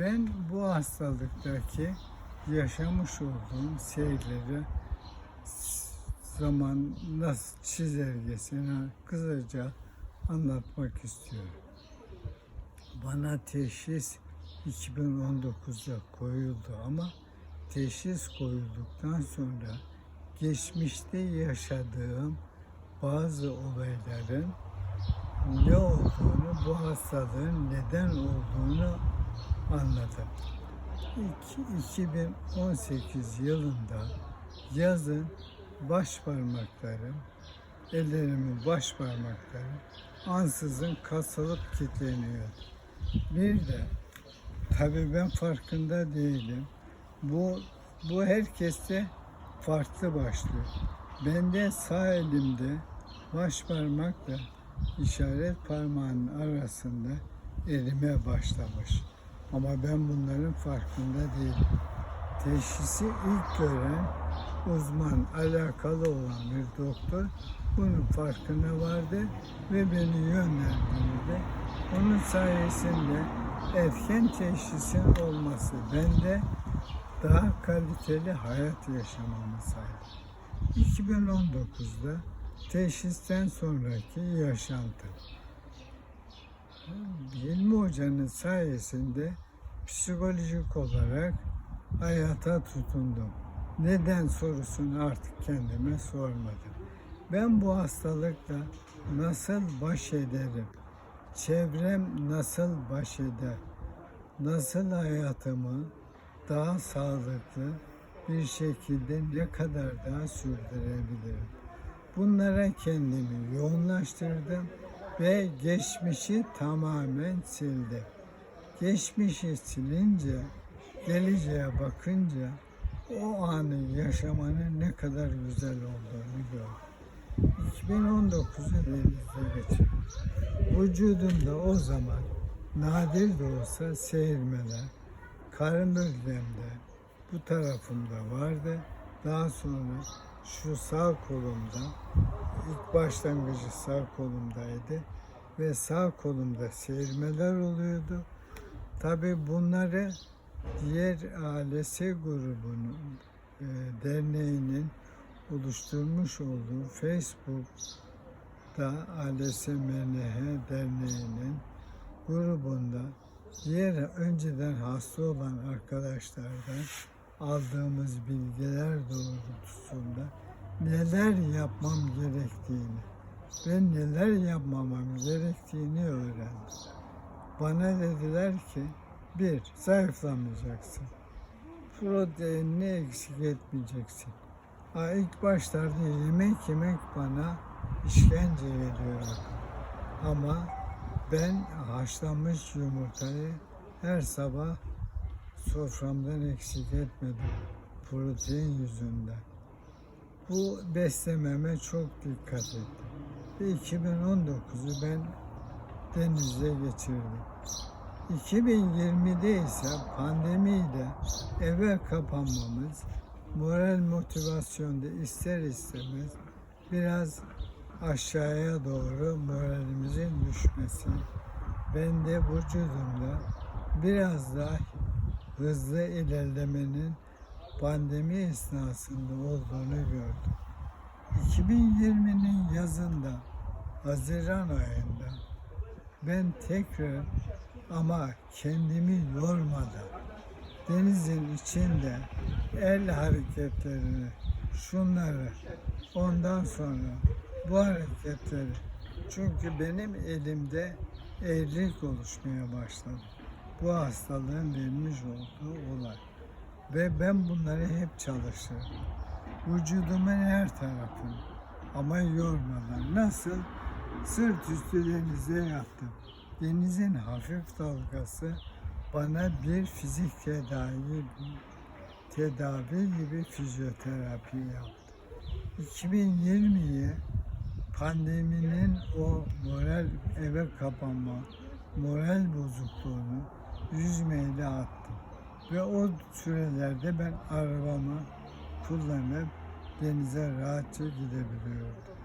Ben bu hastalıktaki yaşamış olduğum şeyleri zaman nasıl çizelgesine kısaca anlatmak istiyorum. Bana teşhis 2019'da koyuldu ama teşhis koyulduktan sonra geçmişte yaşadığım bazı olayların ne olduğunu, bu hastalığın neden olduğunu anladım. İki- 2018 yılında yazın baş parmaklarım, ellerimin baş parmakları ansızın kasılıp kilitleniyor. Bir de tabii ben farkında değilim. Bu bu herkeste farklı başlıyor. Bende sağ elimde baş parmakla işaret parmağının arasında erime başlamış. Ama ben bunların farkında değilim. Teşhisi ilk gören uzman, alakalı olan bir doktor bunun farkına vardı ve beni yönlendirdi. Onun sayesinde erken teşhisin olması bende daha kaliteli hayat yaşamamı sağladı. 2019'da teşhisten sonraki yaşantım. Hilmi Hoca'nın sayesinde psikolojik olarak hayata tutundum. Neden sorusunu artık kendime sormadım. Ben bu hastalıkla nasıl baş ederim? Çevrem nasıl baş eder? Nasıl hayatımı daha sağlıklı bir şekilde ne kadar daha sürdürebilirim? Bunlara kendimi yoğunlaştırdım ve geçmişi tamamen sildim. Geçmişi silince, geleceğe bakınca o anı yaşamanın ne kadar güzel olduğunu gördüm. 2019'u denizde geçirdim. Vücudumda o zaman nadir de olsa seyirmeler, karın bölgemde bu tarafımda vardı. Daha sonra şu sağ kolumda, ilk başlangıcı sağ kolumdaydı ve sağ kolumda seyirmeler oluyordu. Tabi bunları diğer ALS grubunun e, derneğinin oluşturmuş olduğu Facebook'ta ALS MNH derneğinin grubunda diğer önceden hasta olan arkadaşlardan aldığımız bilgiler doğrultusunda neler yapmam gerektiğini ve neler yapmamam gerektiğini öğrendim. Bana dediler ki bir, zayıflamayacaksın. Proteinini eksik etmeyeceksin. Ha, ilk başlarda yemek yemek bana işkence geliyordu. Ama ben haşlanmış yumurtayı her sabah soframdan eksik etmedim. Protein yüzünden. Bu beslememe çok dikkat ettim. Ve 2019'u ben denizde geçirdim. 2020'de ise pandemiyle eve kapanmamız, moral motivasyonda ister istemez biraz aşağıya doğru moralimizin düşmesi, ben de vücudumda biraz daha hızlı ilerlemenin pandemi esnasında olduğunu gördüm. 2020'nin yazında, Haziran ayında ben tekrar ama kendimi yormadan denizin içinde el hareketlerini, şunları, ondan sonra bu hareketleri çünkü benim elimde eğrilik oluşmaya başladı. Bu hastalığın vermiş olduğu olay. Ve ben bunları hep çalıştırdım. Vücudumun her tarafını ama yormadan. Nasıl? Sırt üstü denize yattım. Denizin hafif dalgası bana bir fizik tedavi tedavi gibi fizyoterapi yaptı. 2020'ye pandeminin o moral eve kapanma, moral bozukluğunu yüzmeyle attım. Ve o sürelerde ben arabamı kullanıp denize rahatça gidebiliyordum.